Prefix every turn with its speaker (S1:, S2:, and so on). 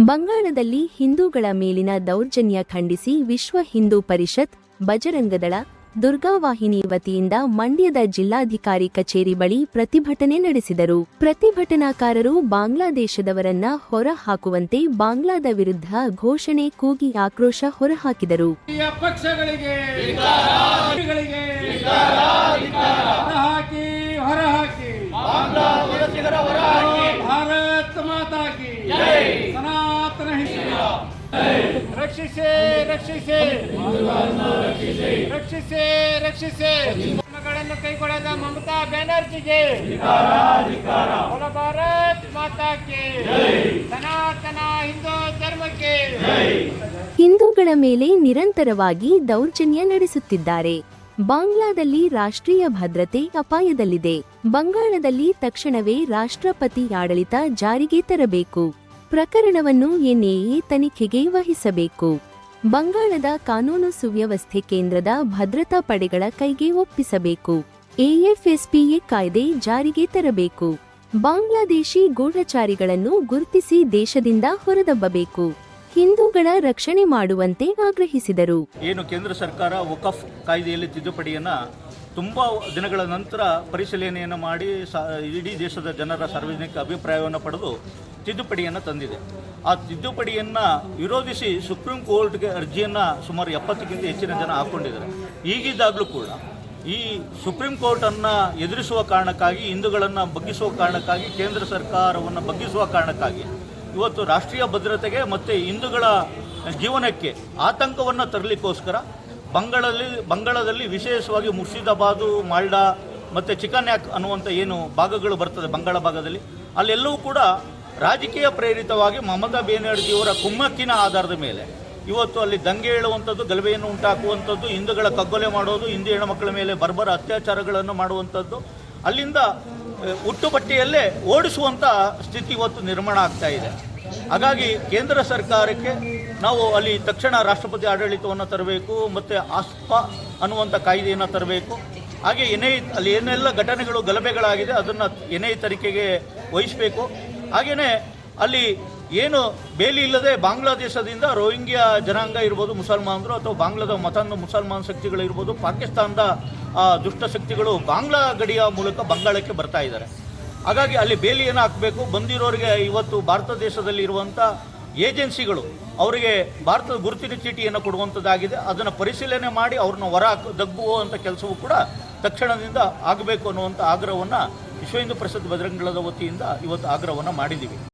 S1: ಬಂಗಾಳದಲ್ಲಿ ಹಿಂದೂಗಳ ಮೇಲಿನ ದೌರ್ಜನ್ಯ ಖಂಡಿಸಿ ವಿಶ್ವ ಹಿಂದೂ ಪರಿಷತ್, ಬಜರಂಗದಳ, ದುರ್ಗಾವಾಹಿನಿ ವತಿಯಿಂದ ಮಂಡ್ಯದ ಜಿಲ್ಲಾಧಿಕಾರಿ ಕಚೇರಿ ಬಳಿ ಪ್ರತಿಭಟನೆ ನಡೆಸಿದರು. ಪ್ರತಿಭಟನಾಕಾರರು ಬಾಂಗ್ಲಾದೇಶದವರನ್ನ ಹೊರ ಹಾಕುವಂತೆ ಬಾಂಗ್ಲಾದ ವಿರುದ್ಧ ಘೋಷಣೆ ಕೂಗಿ ಆಕ್ರೋಶ ಹೊರಹಾಕಿದರು.
S2: ರಕ್ಷಿಸಿ ರಕ್ಷಿಸಿ. ರಕ್ಷಿಸಿ ರಕ್ಷಿಸಿ. ಮಗಳನ್ನು ಕೈಗೊಳ್ಳದ ಮಮತಾ ಬ್ಯಾನರ್ಜಿಗೆ. ಭಾರತ್ ಮಾತಾ ಕಿ ಸನಾತನ ಹಿಂದೂ ಧರ್ಮಕ್ಕೆ.
S1: ಹಿಂದೂಗಳ ಮೇಲೆ ನಿರಂತರವಾಗಿ ದೌರ್ಜನ್ಯ ನಡೆಸುತ್ತಿದ್ದಾರೆ. ಬಾಂಗ್ಲಾದಲ್ಲಿ ರಾಷ್ಟ್ರೀಯ ಭದ್ರತೆ ಅಪಾಯದಲ್ಲಿದೆ. ಬಂಗಾಳದಲ್ಲಿ ತಕ್ಷಣವೇ ರಾಷ್ಟ್ರಪತಿ ಆಡಳಿತ ಜಾರಿಗೆ ತರಬೇಕು. ಪ್ರಕರಣವನ್ನು ಎನ್ಎಎ ತನಿಖೆಗೆ ವಹಿಸಬೇಕು. ಬಂಗಾಳದ ಕಾನೂನು ಸುವ್ಯವಸ್ಥೆ ಕೇಂದ್ರದ ಭದ್ರತಾ ಪಡೆಗಳ ಕೈಗೆ ಒಪ್ಪಿಸಬೇಕು. ಎಎಫ್ಎಸ್ಪಿಎ ಕಾಯ್ದೆ ಜಾರಿಗೆ ತರಬೇಕು. ಬಾಂಗ್ಲಾದೇಶಿ ಗೂಢಚಾರಿಗಳನ್ನು ಗುರುತಿಸಿ ದೇಶದಿಂದ ಹೊರದಬ್ಬಬೇಕು. ಹಿಂದೂಗಳ ರಕ್ಷಣೆ ಮಾಡುವಂತೆ ಆಗ್ರಹಿಸಿದರು.
S3: ಏನು ಕೇಂದ್ರ ಸರ್ಕಾರ ವಕಫ್ ಕಾಯ್ದೆಯಲ್ಲಿ ತಿದ್ದುಪಡಿಯನ್ನು ತುಂಬ ದಿನಗಳ ನಂತರ ಪರಿಶೀಲನೆಯನ್ನು ಮಾಡಿ ಸ ಇಡೀ ದೇಶದ ಜನರ ಸಾರ್ವಜನಿಕ ಅಭಿಪ್ರಾಯವನ್ನು ಪಡೆದು ತಿದ್ದುಪಡಿಯನ್ನು ತಂದಿದೆ. ಆ ತಿದ್ದುಪಡಿಯನ್ನು ವಿರೋಧಿಸಿ ಸುಪ್ರೀಂ ಕೋರ್ಟ್ಗೆ ಅರ್ಜಿಯನ್ನು ಸುಮಾರು ಎಪ್ಪತ್ತಕ್ಕಿಂತ ಹೆಚ್ಚಿನ ಜನ ಹಾಕ್ಕೊಂಡಿದ್ದಾರೆ ಈಗಿದ್ದಾಗಲೂ ಕೂಡ ಈ ಸುಪ್ರೀಂ ಕೋರ್ಟನ್ನು ಎದುರಿಸುವ ಕಾರಣಕ್ಕಾಗಿ, ಹಿಂದೂಗಳನ್ನು ಬಗ್ಗಿಸುವ ಕಾರಣಕ್ಕಾಗಿ, ಕೇಂದ್ರ ಸರ್ಕಾರವನ್ನು ಬಗ್ಗಿಸುವ ಕಾರಣಕ್ಕಾಗಿ ಇವತ್ತು ರಾಷ್ಟ್ರೀಯ ಭದ್ರತೆಗೆ ಮತ್ತು ಹಿಂದೂಗಳ ಜೀವನಕ್ಕೆ ಆತಂಕವನ್ನು ತರಲಿಕ್ಕೋಸ್ಕರ ಬಂಗಾಳದಲ್ಲಿ ಬಂಗಾಳದಲ್ಲಿ ವಿಶೇಷವಾಗಿ ಮುರ್ಷಿದಾಬಾದು ಮಾಲ್ಡಾ ಮತ್ತು ಚಿಕನ್ಯಾಕ್ ಅನ್ನುವಂಥ ಏನು ಭಾಗಗಳು ಬರ್ತದೆ ಬಂಗಾಳ ಭಾಗದಲ್ಲಿ. ಅಲ್ಲೆಲ್ಲವೂ ಕೂಡ ರಾಜಕೀಯ ಪ್ರೇರಿತವಾಗಿ ಮಮತಾ ಬೇನರ್ಜಿಯವರ ಕುಮ್ಮಕ್ಕಿನ ಆಧಾರದ ಮೇಲೆ. ಇವತ್ತು ಅಲ್ಲಿ ದಂಗೆ ಹೇಳುವಂಥದ್ದು, ಗಲಭೆಯನ್ನು ಉಂಟಾಕುವಂಥದ್ದು, ಹಿಂದೂಗಳ ಕಗ್ಗೊಲೆ ಮಾಡೋದು, ಹಿಂದೂ ಹೆಣ್ಣುಮಕ್ಕಳ ಮೇಲೆ ಬರ್ಬರ ಅತ್ಯಾಚಾರಗಳನ್ನು ಮಾಡುವಂಥದ್ದು. ಅಲ್ಲಿಂದ ಹುಟ್ಟು ಬಟ್ಟೆಯಲ್ಲೇ ಓಡಿಸುವಂಥ ಸ್ಥಿತಿ ಇವತ್ತು ನಿರ್ಮಾಣ ಆಗ್ತಾ ಇದೆ. ಹಾಗಾಗಿ ಕೇಂದ್ರ ಸರ್ಕಾರಕ್ಕೆ ನಾವು ಅಲ್ಲಿ ತಕ್ಷಣ ರಾಷ್ಟ್ರಪತಿ ಆಡಳಿತವನ್ನು ತರಬೇಕು, ಮತ್ತು ಆಸ್ಪ ಅನ್ನುವಂಥ ಕಾಯ್ದೆಯನ್ನು ತರಬೇಕು. ಹಾಗೆ ಎನ್ಐ ಅಲ್ಲಿ ಏನೆಲ್ಲ ಘಟನೆಗಳು, ಗಲಭೆಗಳಾಗಿದೆ, ಅದನ್ನು ಎನೇ ತನಿಖೆಗೆ ವಹಿಸಬೇಕು. ಹಾಗೆಯೇ ಅಲ್ಲಿ ಏನು ಬೇಲಿ ಇಲ್ಲದೆ ಬಾಂಗ್ಲಾದೇಶದಿಂದ ರೋಹಿಂಗ್ಯಾ ಜನಾಂಗ ಇರ್ಬೋದು ಮುಸಲ್ಮಾನರು, ಅಥವಾ ಬಾಂಗ್ಲಾದ ಮತಾಂಧ ಮುಸಲ್ಮಾನ್ ಶಕ್ತಿಗಳಿರ್ಬೋದು ಪಾಕಿಸ್ತಾನದ ದುಷ್ಟ ಶಕ್ತಿಗಳು ಬಾಂಗ್ಲಾ ಗಡಿಯ ಮೂಲಕ ಬಂಗಾಳಕ್ಕೆ ಬರ್ತಾ ಇದ್ದಾರೆ. ಹಾಗಾಗಿ ಅಲ್ಲಿ ಬೇಲಿಯನ್ನು ಹಾಕಬೇಕು. ಬಂದಿರೋರಿಗೆ ಇವತ್ತು ಭಾರತ ದೇಶದಲ್ಲಿ ಇರುವಂಥ ಏಜೆನ್ಸಿಗಳು ಅವರಿಗೆ ಭಾರತದ ಗುರುತಿನ ಚೀಟಿಯನ್ನು ಕೊಡುವಂಥದ್ದಾಗಿದೆ ಅದನ್ನು ಪರಿಶೀಲನೆ ಮಾಡಿ ಅವ್ರನ್ನ ಹೊರ ದಗ್ಗುವಂಥ ಕೆಲಸವೂ ಕೂಡ ತಕ್ಷಣದಿಂದ ಆಗಬೇಕು ಅನ್ನುವಂಥ ಆಗ್ರಹವನ್ನು ವಿಶ್ವ ಹಿಂದೂ ಪರಿಷತ್ ಬಜರಂಗದಳದ ವತಿಯಿಂದ ಇವತ್ತು ಆಗ್ರಹವನ್ನು ಮಾಡಿದ್ದೀವಿ.